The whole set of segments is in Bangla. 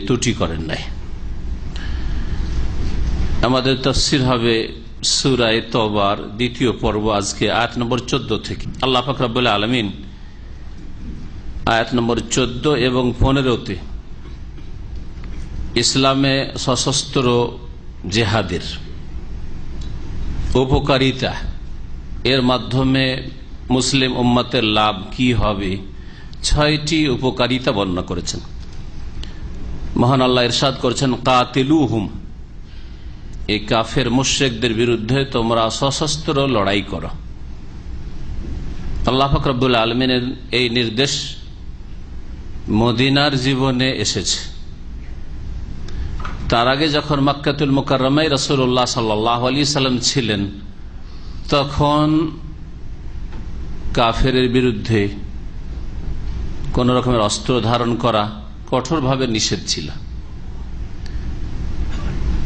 ত্রুটি করেন নাই। আমাদের তফসির হবে সুরায় তবার দ্বিতীয় পর্ব আজকে, আয়াত নম্বর চোদ্দ থেকে। আল্লাহ ফাকরাবুল আলমিন আয়াত নম্বর চোদ্দ এবং পনেরোতে ইসলামে সশস্ত্র জেহাদের উপকারিতা, এর মাধ্যমে মুসলিম উম্মতের লাভ কি হবে, ছয়টি উপকারিতা বর্ণনা করেছেন। মহান আল্লাহ ইরশাদ করছেন কাতিলু হুম এই কাফের মুশেকদের বিরুদ্ধে তোমরা সশস্ত্র লড়াই করো। আল্লাহ ফকরবুল আলমিনের এই নির্দেশ মদিনার জীবনে এসেছে। তার আগে যখন মাক্কাতুল মোকারমাই রসুল্লাহ সাল্লাহ আলী সাল্লাম ছিলেন, তখন কাফের বিরুদ্ধে কোন রকমের অস্ত্র ধারণ করা কঠোরভাবে নিষেধ ছিল।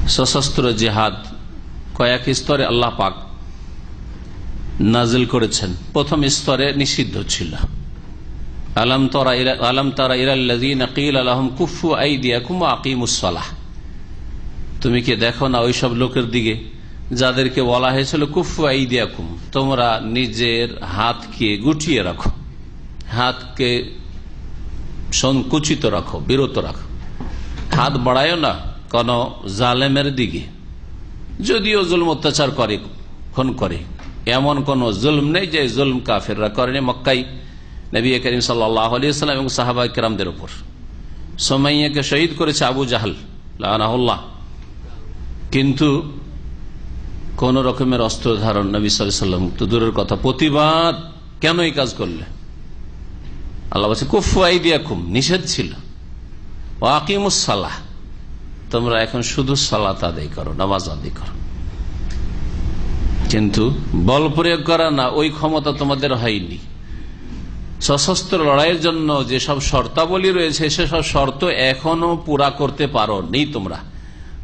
সশস্ত্র জেহাদ কয়েক স্তরে আল্লাহ পাক নাজিল করেছেন। প্রথম স্তরে নিষিদ্ধ ছিল। তুমি কি দেখো না ওইসব লোকের দিকে যাদেরকে বলা হয়েছিল কুফু আইদিয়াকুম, তোমরা নিজের হাতকে গুটিয়ে রাখো। হাতকে সংকুচিত রাখো, বিরত রাখো। হাত বাড়ায় না, কোন জালেমের দিকে। যদিও জুলম অত্যাচার করে, খুন করে। এমন কোন জুলম নেই যে জুলম কাফেররা করেনি মক্কাই নবী করিম আলিয়াল্লাম এবং সাহাবা কিরামদের উপর। সোমাইয়াকে শহীদ করেছে আবু জাহাল লাহ কিন্তু কোন রকমের অস্ত্র ধারণ নবী সাল্লাম তো দূরের কথা, প্রতিবাদ কেন এই কাজ করলে? আল্লাহ বলছে, কুফু আইদিয়া খুব নিষেধ ছিল। ও আকিমুসালাহ তোমরা এখন শুধু সালাত আদায় করো, নামাজ আদায় করো। কিন্তু বল প্রয়োগ করা না, ওই ক্ষমতা তোমাদের হয়নি। সশস্ত্র লড়াইয়ের জন্য যেসব শর্তাবলী রয়েছে, সেসব শর্ত এখনও পুরা করতে পারো নেই তোমরা।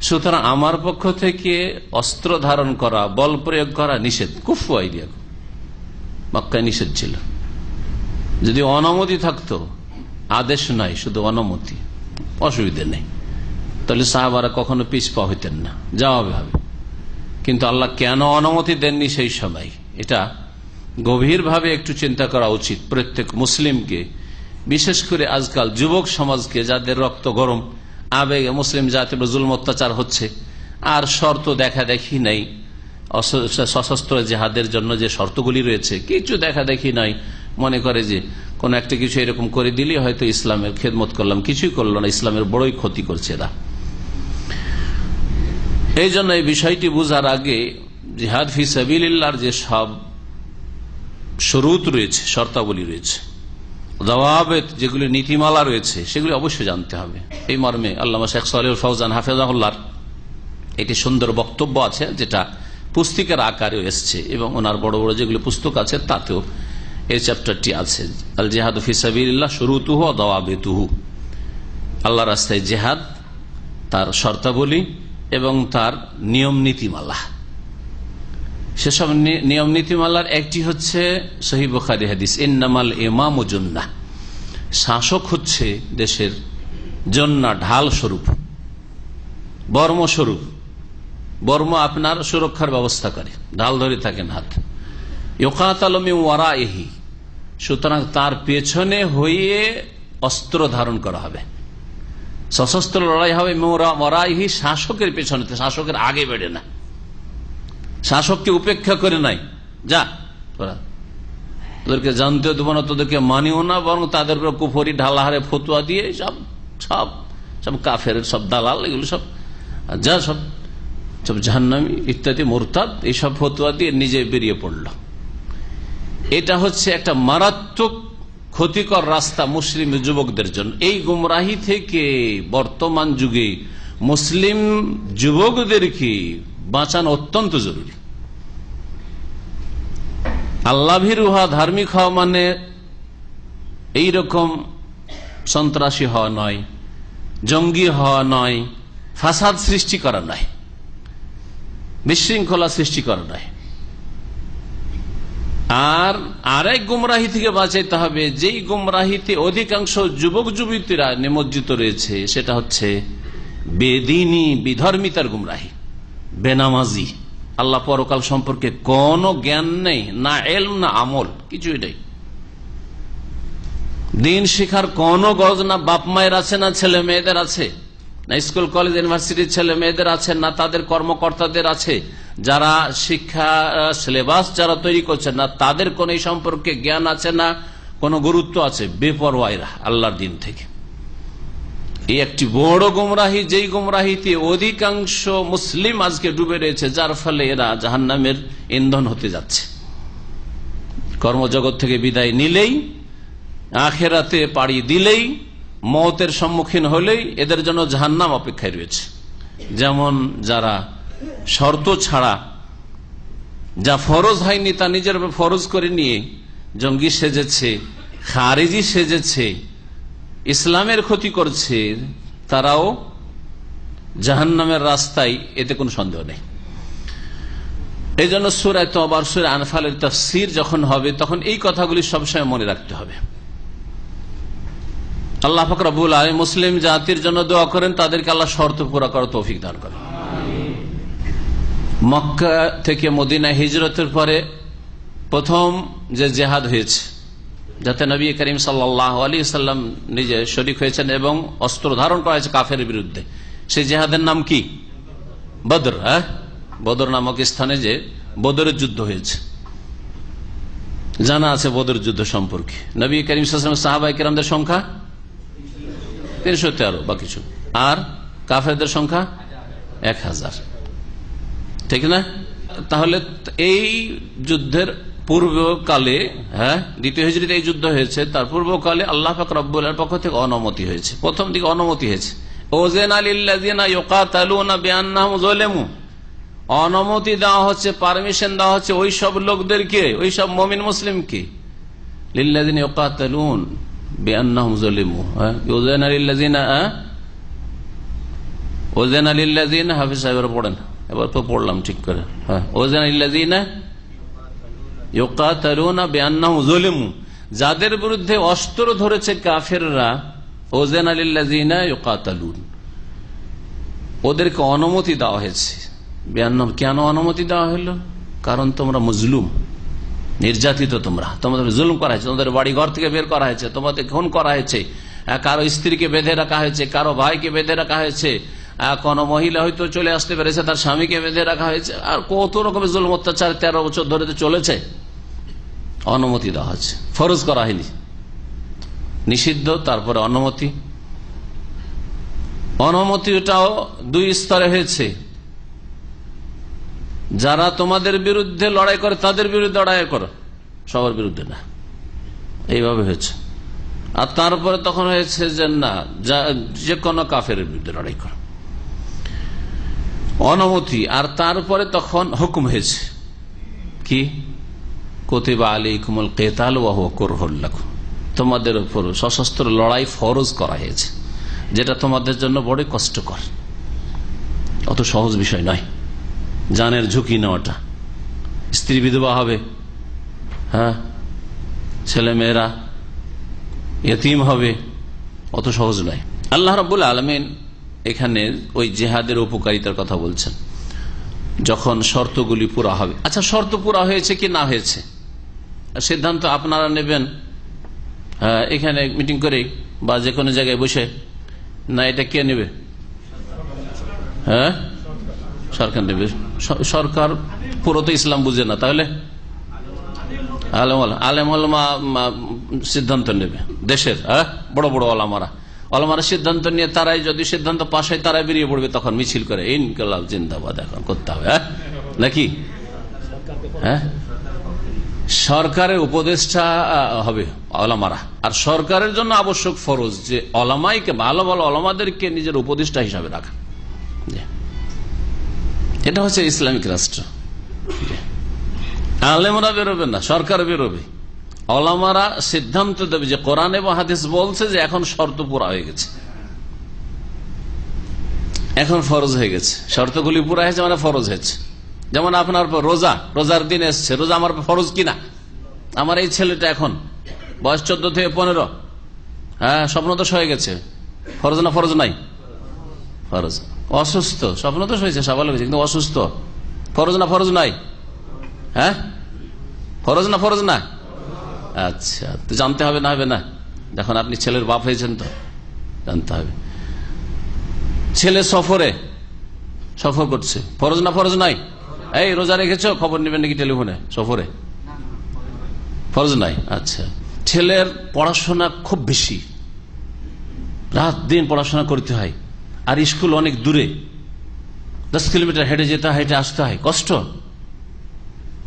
সুতরাং আমার পক্ষ থেকে অস্ত্র ধারণ করা, বল প্রয়োগ করা নিষেধ। কুফু আইডিয়া মক্কায় নিষেধ ছিল। যদি অনুমতি থাকতো, আদেশ নাই, শুধু অনুমতি, অসুবিধা নেই। তাহলে সাহাবারা কখনো পিছপা হইতেন না যাওয়াবে হবে। কিন্তু আল্লাহ কেন অনুমতি দেননি সেই সময়? এটা গভীরভাবে একটু চিন্তা করা উচিত প্রত্যেক মুসলিমকে, বিশেষ করে আজকাল যুবক সমাজকে, যাদের রক্ত গরম, আবেগে মুসলিম জাতির জুলম অত্যাচার হচ্ছে, আর শর্ত দেখা দেখি নাই সশস্ত্র জেহাদের জন্য যে শর্তগুলি রয়েছে, কিছু দেখা দেখি নাই মনে করে যে কোন একটা কিছু এরকম করে দিলে হয়তো ইসলামের খেদমত করলাম, কিছুই করল না, ইসলামের বড়ই ক্ষতি করছে এরা। এই জন্য এই বিষয়টি বুঝার আগে জিহাদ ফি সাবিল্লার যে সব শরুত রয়েছে, শর্তাবলী রয়েছে, জবাবেত যেগুলি নীতিমালা রয়েছে, সেগুলি অবশ্যই জানতে হবে। এই মর্মে আল্লাহ শেখ সাল ফৌজান হাফেজাহুল্লার একটি সুন্দর বক্তব্য আছে, যেটা পুস্তিকার আকারেও এসছে এবং ওনার বড় বড় যেগুলি পুস্তক আছে, তাতেও এই চ্যাপ্টারটি আছে। আল জেহাদ ফিসাবিল্লাহ শুরুতুহু দওয়াবেতুহু। আল্লাহ রাস্তায় জেহাদ, তার শর্তাবলী এবং তার নিয়ম নীতিমালা। সেসব নিয়ম নীতিমালার একটি হচ্ছে সহি বখারি হাদিস, ইন্নামাল এমাম জন্না। শাসক হচ্ছে দেশের জন্না ঢাল স্বরূপ, বর্ম স্বরূপ। বর্ম আপনার সুরক্ষার ব্যবস্থা করে, ঢাল ধরে থাকেন হাত। ইকাত আলমী ওয়ারা এহি সুতরাং তার পেছনে হয়ে অস্ত্র ধারণ করা হবে। সশস্ত্র লড়াই হবে মরাইহি শাসকের পেছনে শাসকের আগে বেড়ে না। শাসককে উপেক্ষা করে নাই। যা, তোরা। তোদেরকে জানতেও দেবো না, তোদেরকে মানিও না, বরং তাদের উপর কুফরি, ঢালাহারে, ফতুয়া দিয়ে সব সব সব কাফের সব দালাল, এগুলো সব যা সব সব জাহান্নামি ইত্যাদি, মোরতাদ, এইসব ফতুয়া দিয়ে নিজে বেরিয়ে পড়ল। এটা হচ্ছে একটা মারাত্মক ক্ষতিকর রাস্তা মুসলিম যুবকদের জন্য। এই গুমরাহি থেকে বর্তমান যুগে মুসলিম যুবকদেরকে বাঁচানো অত্যন্ত জরুরি। আল্লাভির উহা ধার্মিক হওয়া মানে এইরকম সন্ত্রাসী হওয়া নয়, জঙ্গি হওয়া নয়, ফাসাদ সৃষ্টি করা নয়, বিশৃঙ্খলা সৃষ্টি করা নয়। আর আরেক গুমরাহি থেকে বাঁচাইতে হবে। যেই গুমরাহিতে অধিকাংশ যুবক, যুবতীরা নিমজ্জিত রয়েছে, সেটা হচ্ছে বেদিনী বিধর্মিতার গুমরাহি, বেনামাজি। আল্লাহ পরকাল সম্পর্কে কোনো জ্ঞান নেই, না এল না আমল, কিছুই নেই। দিন শিখার কোনো গজ না, বাপ মায়ের আছে না ছেলে মেয়েদের আছে। না, স্কুল, কলেজ, ইউনিভার্সিটির ছেলে মেয়েদের আছে, না তাদের কর্মকর্তাদের আছে, যারা শিক্ষা সিলেবাস যারা তৈরি করছে, না তাদের কোন এই সম্পর্কে জ্ঞান আছে, না কোনো গুরুত্ব আছে? বেপরওয়াইরা আল্লাহর দিন থেকে। এই একটি বড় গুমরাহি, যেই গুমরাহিতে অধিকাংশ মুসলিম আজকে ডুবে রয়েছে, যার ফলে এরা জাহান্নামের ইন্ধন হতে যাচ্ছে। কর্মজগৎ থেকে বিদায় নিলেই, আখেরাতে পাড়ি দিলেই মতের সম্মুখীন হলেই এদের জন্য জাহান্নাম অপেক্ষায় রয়েছে। যেমন যারা শর্ত ছাড়া, যা ফরজ হয়নি তা নিজের ফরজ করে নিয়ে জঙ্গি সেজেছে, খারেজি সেজেছে, ইসলামের ক্ষতি করছে, তারাও জাহান্নামের রাস্তায়, এতে কোনো সন্দেহ নেই। এই জন্য সুরায় তো আবার সুর আনফালের তফসির যখন হবে, তখন এই কথাগুলি সবসময় মনে রাখতে হবে। আল্লাহ ফকরাবুল আলী মুসলিম জাতির জন্য দোয়া করেন তাদেরকে আল্লাহ শর্ত পুরা করার তৌফিক দান করেন। মক্কা থেকে মদিনা হিজরতের পরে প্রথম যে জেহাদ হয়েছে যাতে নবী করিম সাল্লাহ আলী সাল্লাম নিজে শরিক হয়েছেন এবং অস্ত্র ধারণ করা হয়েছে কাফের বিরুদ্ধে। সেই জেহাদের নাম কি? বদর হ্যাঁ? বদর নামক স্থানে যে বদরের যুদ্ধ হয়েছে। জানা আছে বদর যুদ্ধ সম্পর্কে। নবী করিম সাহাবাই কিরামদের সংখ্যা তিনশো তেরো বা কিছু আর কাফেরদের সংখ্যা এক হাজার। ঠিক না? তাহলে এই যুদ্ধের পূর্বকালে হ্যাঁ দ্বিতীয় হিজড়িতে এই যুদ্ধ হয়েছে, তার পূর্বকালে আল্লাহ পাক রব্বুল্লার পক্ষ থেকে অনুমতি হয়েছে। প্রথম দিকে অনুমতি হয়েছে। ওজেন আলিল্লামু অনুমতি দেওয়া হচ্ছে, পারমিশন দেওয়া হচ্ছে ওই সব লোকদেরকে, ওই সব মমিন মুসলিমকে। লিল্লাদিন হ্যাঁ? পড়েন। এবার তো পড়লাম ঠিক করে হ্যাঁ? যাদের বিরুদ্ধে অস্ত্র ধরেছে কাফেররা ওজেন আলিল্লাজিনা ইকাতালুন ওদেরকে অনুমতি দেওয়া হয়েছে। কেন অনুমতি দেওয়া হলো? কারণ তোমরা মজলুম। নির্যাতিত তোমরা। তোমাদের জুলুম করা হয়েছে, তোমাদের বাড়ি ঘর থেকে বের করা হয়েছে তোমাদের খুন করা হয়েছে কারও স্ত্রীকে বেঁধে রাখা হয়েছে, কারও ভাইকে বেঁধে রাখা হয়েছে কোন মহিলা হয়তো চলে আসতে পেরেছে, তার স্বামীকে বেঁধে রাখা হয়েছে, আর কত রকমের জুলুম, অত্যাচার, তেরো বছর ধরে তো চলেছে। অনুমতি দেওয়া হচ্ছে ফরজ করা হয়নি। নিষিদ্ধ, তারপরে অনুমতি। অনুমতিটাও দুই স্তরে হয়েছে। যারা তোমাদের বিরুদ্ধে লড়াই করে, তাদের বিরুদ্ধে লড়াই করো। সবার বিরুদ্ধে না। এইভাবে হয়েছে। আর তারপরে তখন হয়েছে যে না, যে কোনো কাফের বিরুদ্ধে লড়াই করো। অনুমতি আর তারপরে তখন হুকুম হয়েছে। কি? কতিবা আলী কুমল কেতাল ওয়াহ করহল্লাখ তোমাদের উপর সশস্ত্র লড়াই ফরজ করা হয়েছে, যেটা তোমাদের জন্য বড় কষ্টকর। অত সহজ বিষয় নয়। জানের ঝুঁকি নেওয়াটা। স্ত্রী বিধবা হবে হ্যাঁ? ছেলে মেয়েরা এতিম হবে, অত সহজ নয়। আল্লাহ রবুল আলমিন এখানে ওই জেহাদের উপকারিতার কথা বলছেন, যখন শর্তগুলি পুরা হবে। আচ্ছা শর্ত পুরা হয়েছে কি না হয়েছে? সিদ্ধান্ত আপনারা নেবেন। এখানে মিটিং করে বা যে কোনো জায়গায় বসে। না, এটা কে নেবে? হ্যাঁ? সরকার নেবে। সরকার পুরো তো ইসলাম বুঝে না, তাহলে? আলেম সিদ্ধান্ত নেবে, দেশের হ্যাঁ? বড় বড় আলামারা আলামারা সিদ্ধান্ত নিয়ে তারাই যদি সিদ্ধান্ত পাশ হয়, তারাই বেরিয়ে পড়বে তখন, মিছিল করে। ইনকলাব জিন্দাবাদ এখন করতে হবে হ্যাঁ? নাকি? হ্যাঁ? সরকারের উপদেষ্টা হবে অলামারা আর সরকারের জন্য আবশ্যক ফরজ যে অলামাইকে ভালো ভালো অলামাদেরকে নিজের উপদেষ্টা হিসাবে রাখা। এটা হচ্ছে ইসলামিক রাষ্ট্র। আলেমরা বেরোবে না, সরকার বেরোবে। অলামারা সিদ্ধান্ত দেবে যে কোরআন এবং হাদিস বলছে যে এখন শর্ত পুরা হয়ে গেছে। এখন ফরজ হয়ে গেছে। শর্তগুলি পুরা হয়েছে মানে ফরজ হয়েছে। যেমন আপনার রোজা, রোজার দিন এসছে। রোজা আমার ফরজ কিনা? আমার এই ছেলেটা এখন, বয়স চোদ্দ থেকে পনেরো। হ্যাঁ স্বপ্ন দোষ হয়ে গেছে। ফরজ না ফরজ নাই? ফরজ। অসুস্থ। স্বপ্ন দোষ হয়েছে সাবাল হয়েছে কিন্তু অসুস্থ। ফরজ না ফরজ নাই? হ্যাঁ? ফরজ না ফরজ না? আচ্ছা তো জানতে হবে, না হবে না? যখন আপনি ছেলের বাপ হয়েছেন তো, জানতে হবে। ছেলে সফরে, সফর করছে। ফরজ না ফরজ নাই? এই, রোজা রেখেছ? খবর নেবেন নাকি টেলিফোনে? সফরে? ফরজ নাই? আচ্ছা। ছেলের পড়াশোনা খুব বেশি। রাত দিন পড়াশোনা করতে হয়। আর স্কুল অনেক দূরে। দশ কিলোমিটার হেঁটে যেতে হয় হেঁটে আসতে হয়। কষ্ট?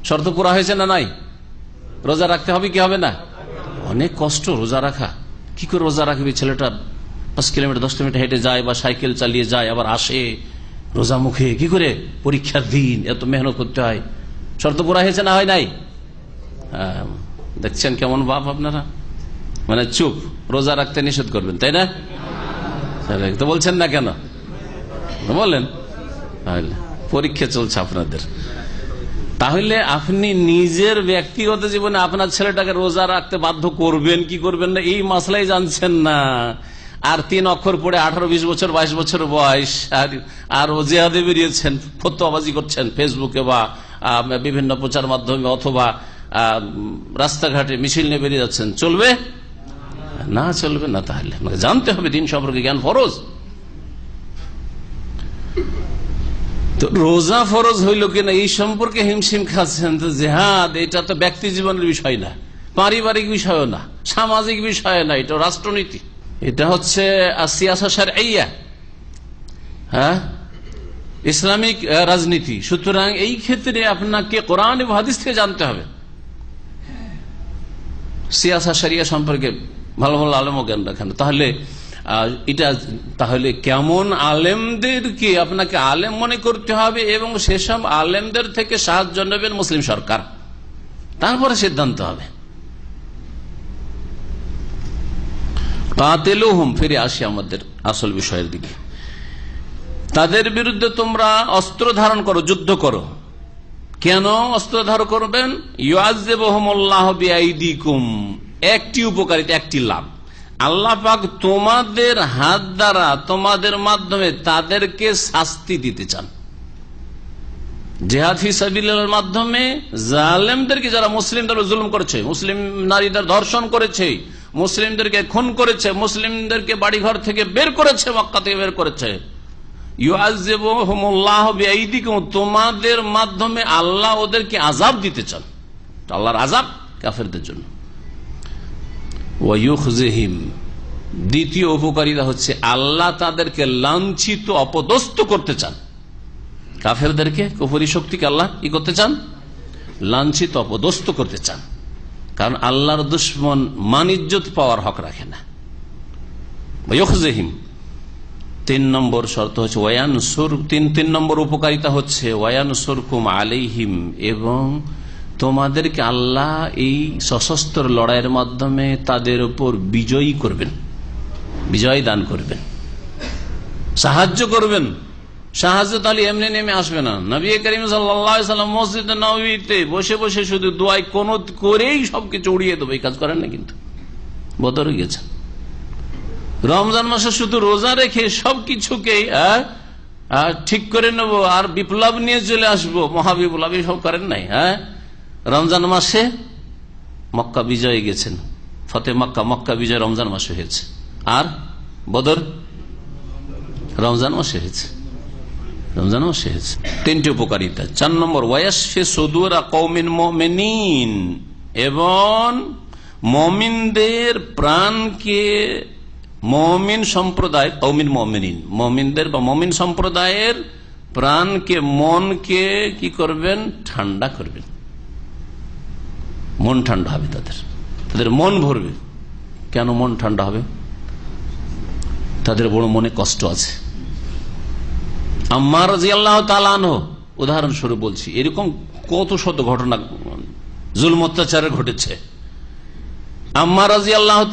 শর্ত পুরা হয়েছে না নাই? রোজা রাখতে হবে কি হবে না? অনেক কষ্ট রোজা রাখা। কি করে রোজা রাখবে? ছেলেটা পাঁচ কিলোমিটার দশ কিলোমিটার হেঁটে যায় বা সাইকেল চালিয়ে যায় আবার আসে রোজা মুখে কি করে? পরীক্ষার দিন এত মেহনত করতে হয়। শর্ত পুরা হয়েছে না হয় নাই? হ্যাঁ, দেখছেন কেমন বাপ আপনারা? মানে চুপ রোজা রাখতে নিষেধ করবেন তাই না? তো বলছেন না কেন? বললেন তাহলে পরীক্ষা চলছে আপনাদের। তাহলে আপনি নিজের ব্যক্তিগত জীবনে আপনার ছেলেটাকে রোজা রাখতে বাধ্য করবেন, কি করবেন না? এই মাসলাই জানছেন না। আর তিন অক্ষর পড়ে আঠারো, বিশ বছর, বাইশ বছর বয়স, আর আর ও জেহাদে বেরিয়েছেন, ফতোয়াবাজি করছেন ফেসবুকে বা বিভিন্ন প্রচার মাধ্যমে অথবা রাস্তাঘাটে মিছিল নিয়ে বেরিয়ে যাচ্ছেন। চলবে? না চলবে, না তাহলে। আপনাকে জানতে হবে দিন সম্পর্কে জ্ঞান ফরজ। তো রোজা ফরজ হইল কিনা, এই সম্পর্কে হিমশিম খাচ্ছেন তো জেহাদ, এটা তো ব্যক্তি জীবনের বিষয় না। পারিবারিক বিষয় না, সামাজিক বিষয় না, এটা রাষ্ট্রনীতি। এটা হচ্ছে হ্যাঁ? ইসলামিক রাজনীতি। সুতরাং এই ক্ষেত্রে আপনাকে কোরআন হাদিস থেকে জানতে হবে। সিয়াসা সারিয়া সম্পর্কে ভালো ভালো আলেমও জ্ঞান রাখেন তাহলে এটা তাহলে কেমন আলেমদেরকে আপনাকে আলেম মনে করতে হবে এবং সেসব আলেমদের থেকে সাহায্য নেবেন মুসলিম সরকার? তারপরে সিদ্ধান্ত হবে। কাতেলু হুম ফিরে আসি আমাদের আসল বিষয়ের দিকে। তাদের বিরুদ্ধে তোমরা অস্ত্র ধারণ করো, যুদ্ধ করো। কেন অস্ত্র ধারণ করবেন? ইয়াজেবহমুল্লাহবিআইদিকুম একটি উপকারিতা, একটি লাভ। আল্লাহ পাক তোমাদের হাত দ্বারা, তোমাদের মাধ্যমে তাদেরকে শাস্তি দিতে চান। জেহাদ ফিসাবিলের মাধ্যমে জালেমদেরকে, যারা মুসলিমদের জুলুম করেছে, মুসলিম নারীদের ধর্ষণ করেছে, মুসলিমদেরকে খুন করেছে, মুসলিমদেরকে বাড়িঘর থেকে বের করেছে, মক্কা থেকে বের করেছে। তোমাদের মাধ্যমে আল্লাহ ওদেরকে আজাব দিতে চান। আল্লাহর আজাব কাফেরদের জন্য। ওয়ুখজেহিম দ্বিতীয় উপকারিতা হচ্ছে আল্লাহ তাদেরকে লাঞ্ছিত, অপদস্থ করতে চান। কাফেরদেরকে, কুফরি শক্তিকে আল্লাহ কি করতে চান, লাঞ্ছিত, অপদস্থ করতে চান। কারণ আল্লাহর দুশ্মন মানিজ্যত পাওয়ার হক রাখে না। ওয়ুখজেহিম তিন নম্বর শর্ত হচ্ছে ওয়ান সুর তিন তিন নম্বর উপকারিতা হচ্ছে ওয়ান সুরকুম আলিহিম এবং তোমাদেরকে আল্লাহ এই সশস্ত্র লড়াইয়ের মাধ্যমে তাদের উপর বিজয়ী করবেন। বিজয় দান করবেন। সাহায্য করবেন। সাহায্য তাহলে এমনি নেমে আসবে না। নবী করিম সাল্লাম মসজিদ নবীতে বসে বসে শুধু দোয়াই কোন করেই সবকিছু উড়িয়ে দেবো। এই কাজ করেন না কিন্তু। বদরে গেছেন। রমজান মাসে শুধু রোজা রেখে সবকিছুকে ঠিক করে নেব। আর বিপ্লব নিয়ে চলে আসব। মহাবিপ্লব সব করেন নাই হ্যাঁ? রমজান মাসে মক্কা বিজয় গেছেন। ফতে মক্কা মক্কা বিজয় রমজান মাসে হয়েছে। আর বদর রমজান মাসে হয়েছে। রমজান মাসে হয়েছে। তিনটি উপকারিতা। চার নম্বর ওয়াসফে সদুরা কৌমিন মিন এবং মমিনদের প্রাণকে মমিন সম্প্রদায় কৌমিন মমিন মমিনদের বা মমিন সম্প্রদায়ের প্রাণকে, মনকে কি করবেন? ঠান্ডা করবেন। মন ঠান্ডা হবে তাদের। তাদের মন ভরবে। কেন মন ঠান্ডা হবে? তাদের বড় মনে কষ্ট আছে। আমার উদাহরণস্বরূপ বলছি, এরকম কত শত ঘটনা, জুলম অত্যাচারে ঘটেছে। আম্মার রাজি আল্লাহ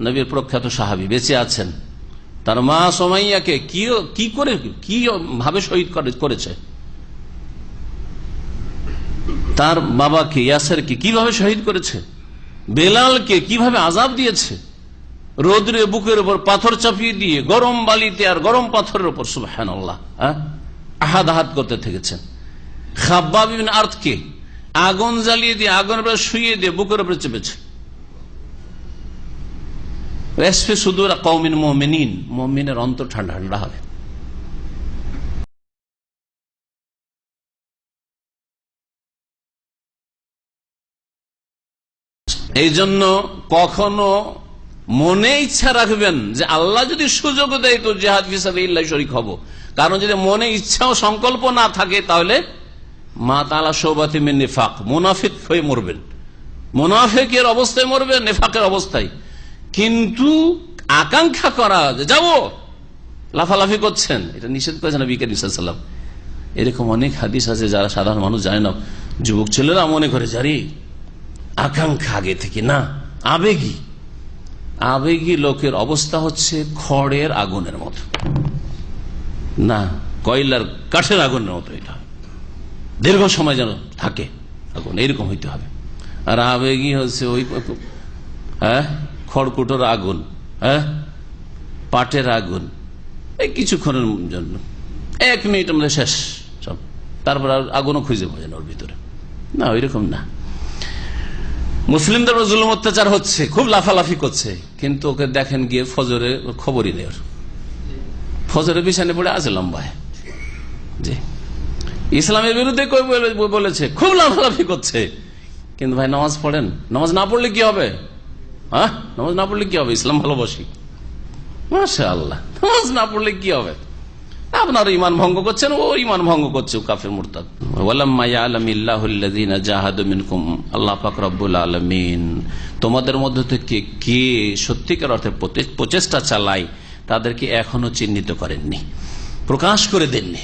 নবীর প্রখ্যাত সাহাবি, বেঁচে আছেন। তার মা সোমাইয়াকে কি করে কি ভাবে শহীদ করেছে? তার বাবাকে, ইয়াসেরকে কীভাবে শহীদ করেছে? বেলালকে কীভাবে আজাব দিয়েছে? রোদ্রে বুকের উপর পাথর চাপিয়ে দিয়ে গরম বালিতে আর গরম পাথরের উপর সুবাহান আল্লাহ আহাদ আহাত করতে থেকেছেন। খাব্বা বিন আর্থকে আগুন জ্বালিয়ে দিয়ে, আগুনের উপরে শুয়ে দিয়ে বুকের উপরে চেপেছে। সুদূর কৌমিন মোমিনিন, মোমিনের অন্তর ঠান্ডা ঠান্ডা হবে। এই জন্য কখনো মনে ইচ্ছা রাখবেন যে আল্লাহ যদি সুযোগ দেয় তো জেহাদ হিসাবে ইল্লাহ শরিক হব। কারণ যদি মনে ইচ্ছা ও সংকল্প না থাকে তাহলে মা তালা সৌবাতি নেফাক, মুনাফিক হয়ে মরবেন। মুনাফিকের অবস্থায় মরবেন, নেফাকের অবস্থায়। কিন্তু আকাঙ্ক্ষা করা যাব, লাফালাফি করছেন, এটা নিষেধ করেছেন বিকে নিসাল্লাম এরকম অনেক হাদিস আছে যারা সাধারণ মানুষ জানে না। যুবক ছেলেরা মনে করে জারি আকাঙ্ক্ষা আগে থেকে, না, আবেগী। আবেগী লোকের অবস্থা হচ্ছে খড়ের আগুনের মতো। না, কয়লার কাঠের আগুনের মতো এটা। দীর্ঘ সময় যেন থাকে আগুন এইরকম হইতে হবে। আর আবেগী হচ্ছে ওই হ্যাঁ খড়কুটোর আগুন হ্যাঁ পাটের আগুন, এই কিছুক্ষণের জন্য। এক মিনিট আমাদের শেষ সব তারপর আর আগুনও খুঁজে পাওয়া যায় ওর ভিতরে। না, ওইরকম না। মুসলিমদের জুলুম অত্যাচার হচ্ছে, খুব লাফালাফি করছে। কিন্তু ওকে দেখেন গিয়ে ফজরে খবরই নেই ফজরে বিছানে পড়ে আছে লম্বায়। জি। ইসলামের বিরুদ্ধে বলেছে, খুব লাফালাফি করছে। কিন্তু ভাই, নামাজ পড়েন। নামাজ না পড়লে কি হবে? হ্যাঁ? নামাজ না পড়লে কি হবে? ইসলাম ভালোবাসি। মাসা আল্লাহ নামাজ না পড়লে কি হবে? আপনার ইমান ভঙ্গ করছেন, ও ইমান ভঙ্গ করছে কাফের মুরতাদ। আল্লাহ পাক রব্বুল আলমিন। তোমাদের মধ্যে থেকে কে সত্যিকার অর্থে প্রচেষ্টা চালায়, তাদেরকে এখনও চিহ্নিত করেননি। প্রকাশ করে দেননি।